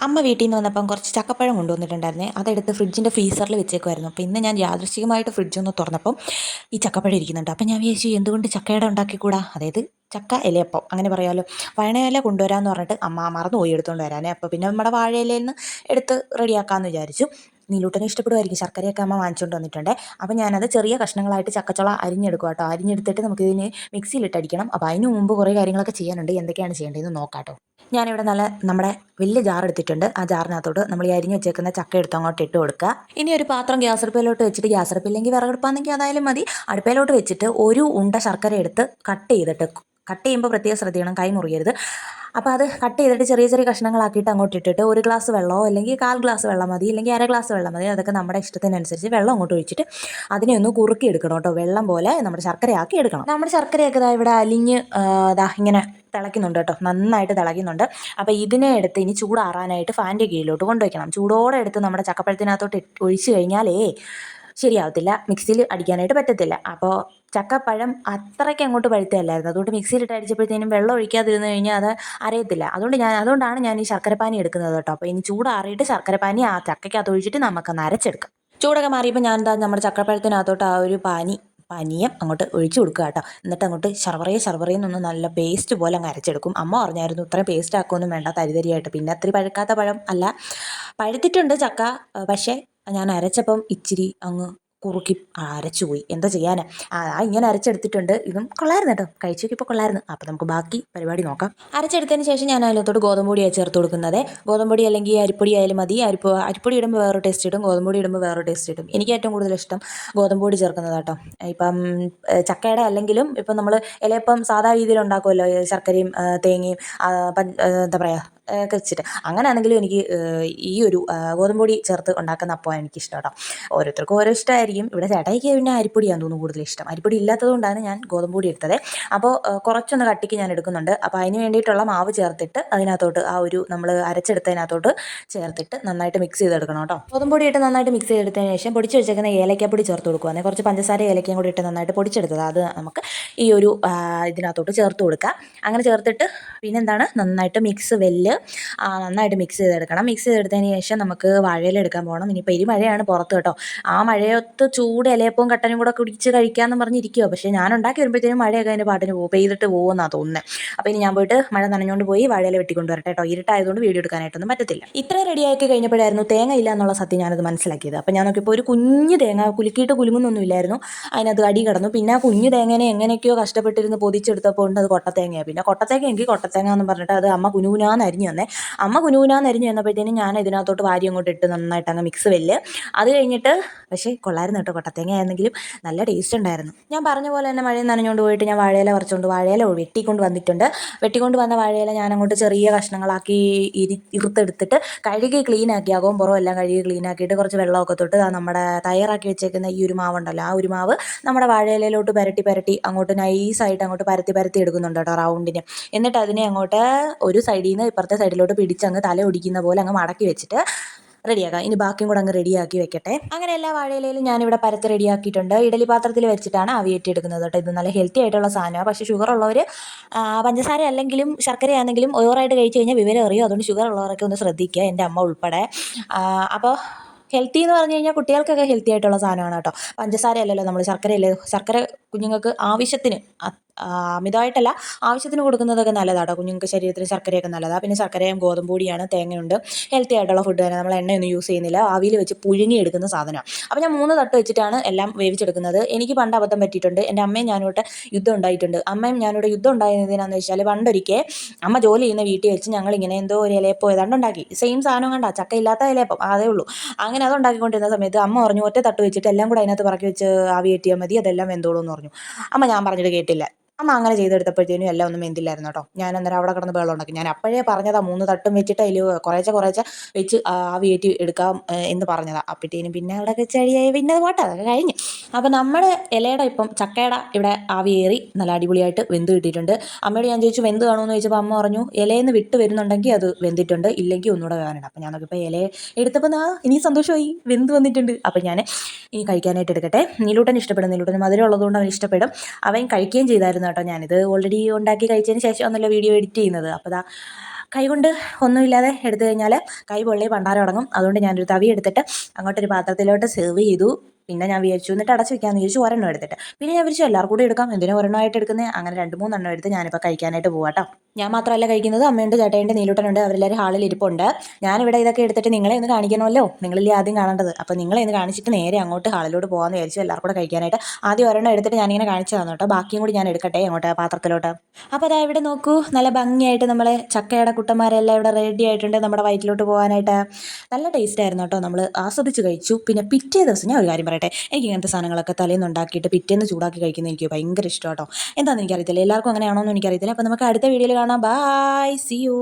അമ്മ വീട്ടിൽ നിന്ന് വന്നപ്പം കുറച്ച് ചക്കപ്പഴം കൊണ്ടുവന്നിട്ടുണ്ടായിരുന്നേ. അതെടുത്ത് ഫ്രിഡ്ജിന്റെ ഫ്രീസറിൽ വെച്ചേക്കുമായിരുന്നു അപ്പോൾ ഇന്ന് ഞാൻ യാദൃശ്ചികമായിട്ട് ഫ്രിഡ്ജ് ഒന്ന് തുറന്നപ്പം ഈ ചക്കപ്പഴം ഇരിക്കുന്നുണ്ട്. അപ്പം ഞാൻ വിചാരിച്ചു എന്തുകൊണ്ട് ചക്കയുടെ ഉണ്ടാക്കിക്കൂടാ? അതായത് ചക്ക ഇലയപ്പം. അങ്ങനെ പറയാമല്ലോ വയണയില കൊണ്ടുവരാമെന്ന് പറഞ്ഞിട്ട് അമ്മ മറന്നു പോയി എടുത്തുകൊണ്ട് വരാനേ. അപ്പോൾ പിന്നെ നമ്മുടെ വാഴയിലയിൽ നിന്ന് എടുത്ത് റെഡിയാക്കാമെന്ന് വിചാരിച്ചു. നീലൂട്ടനെ ഇഷ്ടപ്പെടുമായിരിക്കും ശർക്കരയൊക്കെ അമ്മ വാങ്ങിച്ചുകൊണ്ട് വന്നിട്ടുണ്ട്. അപ്പോൾ ഞാനത് ചെറിയ കഷ്ണങ്ങളായിട്ട് ചക്കച്ചുള അരിഞ്ഞെടുക്കുക കേട്ടോ. അരിഞ്ഞെടുത്തിട്ട് നമുക്കിതിന് മിക്സിയിലിട്ടടിക്കണം. അപ്പോൾ അതിന് മുമ്പ് കുറേ കാര്യങ്ങളൊക്കെ ചെയ്യാനുണ്ട്. എന്തൊക്കെയാണ് ചെയ്യേണ്ടതെന്ന് നോക്കാം ഞാനിവിടെ നല്ല നമ്മുടെ വലിയ ജാർ എടുത്തിട്ടുണ്ട്. ആ ജാറിനകത്തോട്ട് നമ്മൾ ഈ അരിഞ്ഞ് വെച്ചേക്കുന്ന ചക്ക എടുത്ത് അങ്ങോട്ട് ഇട്ട് കൊടുക്കുക. ഇനി ഒരു പാത്രം ഗ്യാസ് അടുപ്പിലോട്ട് വെച്ചിട്ട് ഗ്യാസ് അടുപ്പില്ലെങ്കിൽ വിറകടുപ്പാണെങ്കിൽ അതായാലും മതി. അടുപ്പിലോട്ട് വെച്ചിട്ട് ഒരു ഉണ്ട ശർക്കര എടുത്ത് കട്ട് ചെയ്തിട്ട് കട്ട് ചെയ്യുമ്പോൾ പ്രത്യേകം ശ്രദ്ധിക്കണം കൈ മുറിയരുത്. അപ്പോൾ അത് കട്ട് ചെയ്തിട്ട് ചെറിയ ചെറിയ കഷ്ണങ്ങളാക്കിയിട്ട് അങ്ങോട്ട് ഇട്ടിട്ട് ഒരു ഗ്ലാസ് വെള്ളമോ അല്ലെങ്കിൽ കാൽ ഗ്ലാസ് വെള്ളം മതി അല്ലെങ്കിൽ അര ഗ്ലാസ് വെള്ളം മതി അതൊക്കെ നമ്മുടെ ഇഷ്ടത്തിനനുസരിച്ച് വെള്ളം അങ്ങോട്ട് ഒഴിച്ചിട്ട് അതിനെ ഒന്ന് കുറുക്കി എടുക്കണം കേട്ടോ. വെള്ളം പോലെ നമ്മുടെ ശർക്കരയാക്കി എടുക്കണം. നമ്മുടെ ശർക്കരയൊക്കെ ഇതാ ഇവിടെ അലിഞ്ഞ് ഇതാ ഇങ്ങനെ തിളയ്ക്കുന്നുണ്ട് കേട്ടോ. നന്നായിട്ട് തിളയ്ക്കുന്നുണ്ട്. അപ്പോൾ ഇതിനെ എടുത്ത് ഇനി ചൂടാറാനായിട്ട് ഫാന്റെ കീഴിലോട്ട് കൊണ്ടുവയ്ക്കണം. ചൂടോടെ എടുത്ത് നമ്മുടെ ചക്കപ്പഴത്തിനകത്തോട്ട് ഒഴിച്ച് കഴിഞ്ഞാലേ ശരിയാവത്തില്ല. മിക്സിയിൽ അടിക്കാനായിട്ട് പറ്റത്തില്ല. അപ്പോൾ ചക്കപ്പഴം അത്രയ്ക്ക് അങ്ങോട്ട് പഴുത്തല്ലായിരുന്നു അതുകൊണ്ട് മിക്സിയിലിട്ട് അടിച്ചപ്പോഴത്തേനും വെള്ളം ഒഴിക്കാതിരുന്ന് കഴിഞ്ഞാൽ അത് അരയത്തില്ല. അതുകൊണ്ട് ഞാൻ അതുകൊണ്ടാണ് ഞാൻ ഈ ശർക്കരപ്പാനി എടുക്കുന്നത് കേട്ടോ. അപ്പോൾ ഇനി ചൂടാറിയിട്ട് ശർക്കരപ്പാനി ആ ചക്കയ്ക്കകത്ത് ഒഴിച്ചിട്ട് നമുക്കൊന്ന് അരച്ചെടുക്കാം. ചൂടൊക്കെ മാറിയപ്പോൾ ഞാൻ എന്താ നമ്മുടെ ചക്കപ്പഴത്തിനകത്തോട്ട് ആ ഒരു പാനി പനിയം അങ്ങോട്ട് ഒഴിച്ചു കൊടുക്കുക കേട്ടോ. എന്നിട്ട് അങ്ങോട്ട് ശർവറയെ ശർവറയിൽ നിന്ന് നല്ല പേസ്റ്റ് പോലെ അങ്ങ് അരച്ചെടുക്കും. അമ്മ പറഞ്ഞായിരുന്നു ഇത്രയും പേസ്റ്റ് ആക്കുമൊന്നും വേണ്ട തരിതരിയായിട്ട്. പിന്നെ അത്ര പഴുക്കാത്ത പഴം അല്ല. പഴുത്തിട്ടുണ്ട് ചക്ക പക്ഷേ ഞാൻ അരച്ചപ്പം ഇച്ചിരി അങ്ങ് കുറുക്കി അരച്ചു പോയി. എന്താ ചെയ്യാനാ? ആ ഇങ്ങനെ അരച്ചെടുത്തിട്ടുണ്ട്. ഇതും കൊള്ളായിരുന്നു കേട്ടോ. കഴിച്ചു നോക്കിയപ്പോൾ കൊള്ളായിരുന്നു. അപ്പോൾ നമുക്ക് ബാക്കി പരിപാടി നോക്കാം. അരച്ചെടുത്തതിന് ശേഷം ഞാൻ അതിനകത്തോട്ട് ഗോതമ്പൊടിയാണ് ചേർത്ത് കൊടുക്കുന്നത്. ഗോതമ്പൊടി അല്ലെങ്കിൽ അരിപ്പൊടി ആയാലും മതി. അരിപ്പ് അരിപ്പൊടി ഇടുമ്പോൾ വേറെ ടേസ്റ്റ് ഇടും. ഗോതമ്പൊടി ഇടുമ്പോൾ വേറെ ടേസ്റ്റ് ഇടും. എനിക്ക് ഏറ്റവും കൂടുതൽ ഇഷ്ടം ഗോതമ്പൊടി ചേർക്കുന്നത് കേട്ടോ. ഇപ്പം ചക്കയുടെ അല്ലെങ്കിലും ഇപ്പം നമ്മൾ ഇലയപ്പം സാധാ രീതിയിൽ ഉണ്ടാക്കുമല്ലോ. ശർക്കരയും തേങ്ങയും എന്താ പറയുക ഒക്കെ അങ്ങനെ ആണെങ്കിലും എനിക്ക് ഈ ഒരു ഗോതമ്പൊടി ചേർത്ത് ഉണ്ടാക്കുന്ന അപ്പം എനിക്കിഷ്ടം കേട്ടോ. ഓരോരുത്തർക്കും ഓരോ ഇഷ്ടമായിരിക്കും ഇവിടെ ചേട്ടായിക്ക് പിന്നെ അരിപ്പൊടിയാണ് തോന്നുന്നു കൂടുതൽ ഇഷ്ടം. അരിപ്പൊടി ഇല്ലാത്തത് കൊണ്ടാണ് ഞാൻ ഗോതമ്പൊടി എടുത്തത്. അപ്പോൾ കുറച്ചൊന്ന് കട്ടിക്ക് ഞാൻ എടുക്കുന്നുണ്ട്. അപ്പോൾ അതിന് വേണ്ടിയിട്ടുള്ള മാവ് ചേർത്തിട്ട് അതിനകത്തോട്ട് ആ ഒരു നമ്മൾ അരച്ചെടുത്തതിനകത്തോട്ട് ചേർത്തിട്ട് നന്നായിട്ട് മിക്സ് ചെയ്തെടുക്കണം കേട്ടോ. ഗോതമ്പൊടി ഇട്ട് നന്നായിട്ട് മിക്സ് ചെയ്തെടുത്തതിന് ശേഷം പൊടിച്ച് വെച്ചേക്കുന്ന ഏലക്കാപ്പൊടി ചേർത്ത് കൊടുക്കുക കുറച്ച് പഞ്ചസാര ഏലക്കയും കൂടി ഇട്ട് നന്നായിട്ട് പൊടിച്ചെടുത്തത്. അത് നമുക്ക് ഈ ഒരു ഇതിനകത്തോട്ട് ചേർത്ത് കൊടുക്കുക അങ്ങനെ ചേർത്തിട്ട് പിന്നെന്താണ്? നന്നായിട്ട് മിക്സ് വെല്ല് നന്നായിട്ട് മിക്സ് ചെയ്തെടുക്കണം. മിക്സ് ചെയ്തെടുത്തതിന് ശേഷം നമുക്ക് വാഴയില എടുക്കാൻ പോകണം ഇനി എരി മഴയാണ് പുറത്ത് കേട്ടോ. ആ മഴയത്ത് ചൂട് ഇലയപ്പവും കട്ടനും കൂടെ കുടിച്ച് കഴിക്കാമെന്ന് പറഞ്ഞിരിക്കുമോ പക്ഷേ ഞാൻ ഉണ്ടാക്കി വരുമ്പോഴത്തേനും മഴയൊക്കെ അതിന്റെ പാട്ടിന് പോകും പെയ്തിട്ട് പോകുമെന്നാണ് തോന്നുന്നത് അപ്പോൾ ഇനി ഞാൻ പോയിട്ട് മഴ നനഞ്ഞുകൊണ്ട് പോയി വാഴയില വെട്ടിക്കൊണ്ട് വരട്ടെ കേട്ടോ. ഇരുട്ടായതുകൊണ്ട് വീഡിയോ എടുക്കാനായിട്ടൊന്നും പറ്റത്തില്ല. ഇത്ര റെഡിയാക്കി കഴിഞ്ഞപ്പോഴായിരുന്നു തേങ്ങ ഇല്ല എന്നുള്ള സത്യം ഞാനത് മനസ്സിലാക്കിയത്. അപ്പോൾ ഞാൻ നോക്കിയപ്പോൾ ഒരു കുഞ്ഞു തേങ്ങ കുലുക്കിയിട്ട് കുലുങ്ങുന്നൊന്നുമില്ലായിരുന്നു. അതിനകത്ത് അടി കടന്നു. പിന്നെ ആ കുഞ്ഞു തേങ്ങനെ എങ്ങനെയൊക്കെയോ കഷ്ടപ്പെട്ടിരുന്ന് പൊതിച്ചെടുത്തപ്പോൾ ഉണ്ട് അത് കൊട്ടത്തേങ്ങയാണ് പിന്നെ കൊട്ടത്തേങ്ങ എങ്കിൽ കൊട്ടത്തേങ്ങ എന്ന് പറഞ്ഞിട്ട് അത് അമ്മ കുനുകുനാന്ന് അരിഞ്ഞു തന്നെ അമ്മ കുനുകുനാന്ന് അരിഞ്ഞു തന്നപ്പോഴത്തേനും ഞാൻ ഇതിനകത്തോട്ട് വാരി അങ്ങോട്ട് ഇട്ട് നന്നായിട്ട് അങ്ങ് മിക്സ് വെല്ല്. അത് കഴിഞ്ഞിട്ട് പക്ഷേ കൊള്ളായിരുന്നു കേട്ടോ കൊട്ടത്തേങ്ങ ആയിരുന്നെങ്കിലും നല്ല ടേസ്റ്റ് ഉണ്ടായിരുന്നു. ഞാൻ പറഞ്ഞ പോലെ തന്നെ മഴയിൽ നനഞ്ഞുകൊണ്ട് പോയിട്ട് ഞാൻ വാഴയില പറിച്ചുകൊണ്ട് വാഴയില വെട്ടിക്കൊണ്ട് വന്നിട്ടുണ്ട്. വെട്ടിക്കൊണ്ട് വന്ന വാഴയില ഞാൻ അങ്ങോട്ട് ചെറിയ കഷ്ണങ്ങളാക്കി ഇരി ഇറുത്തെടുത്തിട്ട് കഴുകി ക്ലീൻ ആക്കി അകവും പുറവും എല്ലാം കഴുകി ക്ലീൻ ആക്കിയിട്ട് കുറച്ച് വെള്ളമൊക്കെ തൊട്ട് നമ്മുടെ തയ്യാറാക്കി വെച്ചേക്കുന്ന ഈ ഒരു മാവുണ്ടല്ലോ ആ ഒരു മാവ് നമ്മുടെ വാഴയിലയിലോട്ട് പുരട്ടി പുരട്ടി അങ്ങോട്ട് നൈസായിട്ട് അങ്ങോട്ട് പരത്തി പരത്തി എടുക്കുന്നുണ്ട് കേട്ടോ റൗണ്ടിന് എന്നിട്ട് അതിനെ അങ്ങോട്ട് ഒരു സൈഡിൽ നിന്ന് ഇപ്പുറത്തെ സൈഡിലോട്ട് പിടിച്ചങ്ങ് തല ഒടിക്കുന്ന പോലെ അങ്ങ് മടക്കി വെച്ചിട്ട് റെഡിയാക്കാം. ഇനി ബാക്കിയും കൂടെ അങ്ങ് റെഡിയാക്കി വെക്കട്ടെ. അങ്ങനെ എല്ലാ വാഴയിലും ഞാനിവിടെ പരത്ത് റെഡിയാക്കിയിട്ടുണ്ട്. ഇഡലി പാത്രത്തിൽ വെച്ചിട്ടാണ് ആവിയേറ്റി എടുക്കുന്നത് കേട്ടോ. ഇത് നല്ല ഹെൽത്തി ആയിട്ടുള്ള സാധനമാണ്. പക്ഷേ ഷുഗർ ഉള്ളവർ പഞ്ചസാര അല്ലെങ്കിലും ശർക്കര ആണെങ്കിലും ഓവറായിട്ട് കഴിച്ചു കഴിഞ്ഞാൽ വിവരം അറിയും. അതുകൊണ്ട് ഷുഗർ ഉള്ളവരൊക്കെ ഒന്ന് ശ്രദ്ധിക്കുക എന്റെ അമ്മ ഉൾപ്പെടെ. അപ്പോൾ ഹെൽത്തി എന്ന് പറഞ്ഞു കഴിഞ്ഞാൽ കുട്ടികൾക്കൊക്കെ ഹെൽത്തി ആയിട്ടുള്ള സാധനമാണ് കേട്ടോ. പഞ്ചസാര അല്ലല്ലോ നമ്മൾ ശർക്കര അല്ലേ ശർക്കര കുഞ്ഞുങ്ങൾക്ക് ആവശ്യത്തിന് അമിതമായിട്ടല്ല ആവശ്യത്തിന് കൊടുക്കുന്നതൊക്കെ നല്ലതാണ് കുഞ്ഞുങ്ങൾക്ക് ശരീരത്തിന് ശർക്കരയൊക്കെ നല്ലതാണ് പിന്നെ ശർക്കരയും ഗോതമ്പ് പൊടിയാണ് തേങ്ങയുണ്ട്. ഹെൽത്തി ആയിട്ടുള്ള ഫുഡ് തന്നെ. നമ്മൾ എണ്ണയൊന്നും യൂസ് ചെയ്യുന്നില്ല. ആവിയിൽ വെച്ച് പുഴുങ്ങി എടുക്കുന്ന സാധനമാണ്. അപ്പോൾ ഞാൻ മൂന്ന് തട്ട് വെച്ചിട്ടാണ് എല്ലാം വേവിച്ചെടുക്കുന്നത്. എനിക്ക് പണ്ട് അബദ്ധം പറ്റിയിട്ടുണ്ട്. എന്റെ അമ്മയും ഞാനിവിടെ യുദ്ധം ഉണ്ടായിട്ടുണ്ട്. അമ്മയും ഞാനിവിടെ യുദ്ധം ഉണ്ടായിരുന്നതിനാന്ന് വെച്ചാൽ പണ്ടൊരിക്കൽ അമ്മ ജോലി ചെയ്യുന്ന വീട്ടിൽ വെച്ച് ഞങ്ങൾ ഇങ്ങനെ എന്തോ ഒരു ഇലയപ്പോ ഏതാണ്ട് ഉണ്ടാക്കി. സെയിം സാധനം കണ്ട. ചക്ക ഇല്ലാത്ത ഇലയപ്പം അതേ ഉള്ളൂ. അങ്ങനെ അത് ഉണ്ടാക്കിക്കൊണ്ടിരുന്ന സമയത്ത് അമ്മ പറഞ്ഞു ഒറ്റ തട്ട് വെച്ചിട്ട് എല്ലാം കൂടെ അതിനകത്ത് പറക്കി വെച്ച് ആവി കയറ്റിയാൽ മതി. അതെല്ലാം വെന്തോളൂ എന്ന് പറഞ്ഞു. അമ്മ ഞാൻ പറഞ്ഞിട്ട് കേട്ടില്ല. അമ്മ അങ്ങനെ ചെയ്തെടുത്തപ്പോഴത്തേനും എല്ലാം ഒന്നും വെന്തില്ലായിരുന്നു കേട്ടോ. ഞാൻ അന്നേരം അവിടെ കിടന്ന് വെള്ളം ഉണ്ടാക്കി. ഞാൻ അപ്പോഴേ പറഞ്ഞതാ മൂന്ന് തട്ടും വെച്ചിട്ട് അതിൽ കുറേശ്ശെ കുറേശ്ശെ വെച്ച് ആ കയറ്റി എടുക്കാം എന്ന് പറഞ്ഞതാ. അപ്പോഴത്തേനും പിന്നെ അവിടെ ചെടിയായി. പിന്നെ അത് പോട്ടെ അതൊക്കെ കഴിഞ്ഞ്. അപ്പോൾ നമ്മുടെ ഇലയുടെ ഇപ്പം ചക്കയുടെ ഇവിടെ ആവി ഏറി നല്ല അടിപൊളിയായിട്ട് വെന്ത് കിട്ടിയിട്ടുണ്ട്. അമ്മയോട് ഞാൻ ചോദിച്ചു വെന്ത് കാണുമെന്ന്? ചോദിച്ചപ്പോൾ അമ്മ പറഞ്ഞു ഇലയിൽ വിട്ട് വരുന്നുണ്ടെങ്കിൽ അത് വെന്തിട്ടുണ്ട് ഇല്ലെങ്കിൽ ഒന്നുകൂടെ വേണം അപ്പം ഞാൻ നോക്കിയപ്പോൾ ഇല എടുത്തപ്പോൾ ആ ഇനി സന്തോഷമായി. വെന്ത് വന്നിട്ടുണ്ട്. അപ്പോൾ ഞാൻ ഇനി കഴിക്കാനായിട്ട് എടുക്കട്ടെ. നീലൂട്ടൻ ഇഷ്ടപ്പെടും. നീലൂട്ടൻ മധുരം ഉള്ളതുകൊണ്ട് അവൻ ഇഷ്ടപ്പെടും. അവൻ കഴിക്കുകയും ചെയ്തായിരുന്നു കേട്ടോ ഞാനിത് ഓൾറെഡി ഉണ്ടാക്കി കഴിച്ചതിന് ശേഷം ഒന്നല്ല വീഡിയോ എഡിറ്റ് ചെയ്യുന്നത്. അപ്പോൾ ദാ കൈകൊണ്ട് ഒന്നുമില്ലാതെ എടുത്തു കഴിഞ്ഞാൽ കൈ പൊള്ളി പണ്ടാരം തുടങ്ങും അതുകൊണ്ട് ഞാനൊരു തവി എടുത്തിട്ട് അങ്ങോട്ടൊരു പാത്രത്തിലോട്ട് സെർവ് ചെയ്തു. പിന്നെ ഞാൻ വിചാരിച്ചു എന്നിട്ട് അടച്ചു വെക്കാമെന്ന് വിചാരിച്ചു ഒരെണ്ണം എടുത്തിട്ട്. പിന്നെ ഞാൻ വിചാരിച്ചു എല്ലാവർക്കും കൂടി എടുക്കാം എന്തിനാ ഒരെണ്ണമായിട്ട് എടുക്കുന്നത് അങ്ങനെ രണ്ട് മൂന്നെണ്ണം എടുത്ത് ഞാനിപ്പോൾ കഴിക്കാനായിട്ട് പോവാട്ടോ ഞാൻ മാത്രമല്ല കഴിക്കുന്നത് അമ്മയുണ്ട് ചേട്ടയുണ്ട് നീലൂട്ടനുണ്ട് അവരെല്ലാവരും ഹാളിൽ ഇരിപ്പുണ്ട്. ഞാനിവിടെ ഇതൊക്കെ എടുത്തിട്ട് നിങ്ങളെ ഒന്ന് കാണിക്കണമല്ലോ? നിങ്ങളില്ലേ ആദ്യം കാണേണ്ടത്? അപ്പോൾ നിങ്ങളെ ഒന്ന് കാണിച്ചിട്ട് നേരെ അങ്ങോട്ട് ഹാളിലോട്ട് പോകാമെന്ന് വിചാരിച്ചു എല്ലാവർക്കും കൂടെ കഴിക്കാനായിട്ട്. ആദ്യം ഒരെണ്ണം എടുത്തിട്ട് ഞാനിങ്ങനെ കാണിച്ചു തന്നു കേട്ടോ ബാക്കിയും കൂടി ഞാൻ എടുക്കട്ടെ അങ്ങോട്ട് പാത്രത്തിലോട്ട്. അപ്പോൾ അതാ ഇവിടെ നോക്കൂ നല്ല ഭംഗിയായിട്ട് നമ്മളെ ചക്കയുടെ കുട്ടന്മാരെല്ലാം ഇവിടെ റെഡി ആയിട്ടുണ്ട് നമ്മുടെ വയറ്റിലോട്ട് പോകാനായിട്ട് നല്ല ടേസ്റ്റ് ആയിരുന്നു കേട്ടോ നമ്മൾ ആസ്വദിച്ച് കഴിച്ചു. പിന്നെ പിറ്റേ ദിവസം ഞാൻ ഒരു കാര്യം പറയട്ടെ എനിക്ക് ഇങ്ങനത്തെ സാധനങ്ങളൊക്കെ തലേന്ന് ഉണ്ടാക്കിയിട്ട് പിറ്റേന്ന് ചൂടാക്കി കഴിക്കുന്ന എനിക്ക് ഭയങ്കര ഇഷ്ടം കേട്ടോ എന്താണെന്ന് എനിക്കറിയത്തില്ല. എല്ലാവർക്കും അങ്ങനെയാണോ എന്ന് എനിക്കറിയത്തില്ല. അപ്പോൾ നമുക്ക് അടുത്ത വീഡിയോയിൽ കാണാം. By C U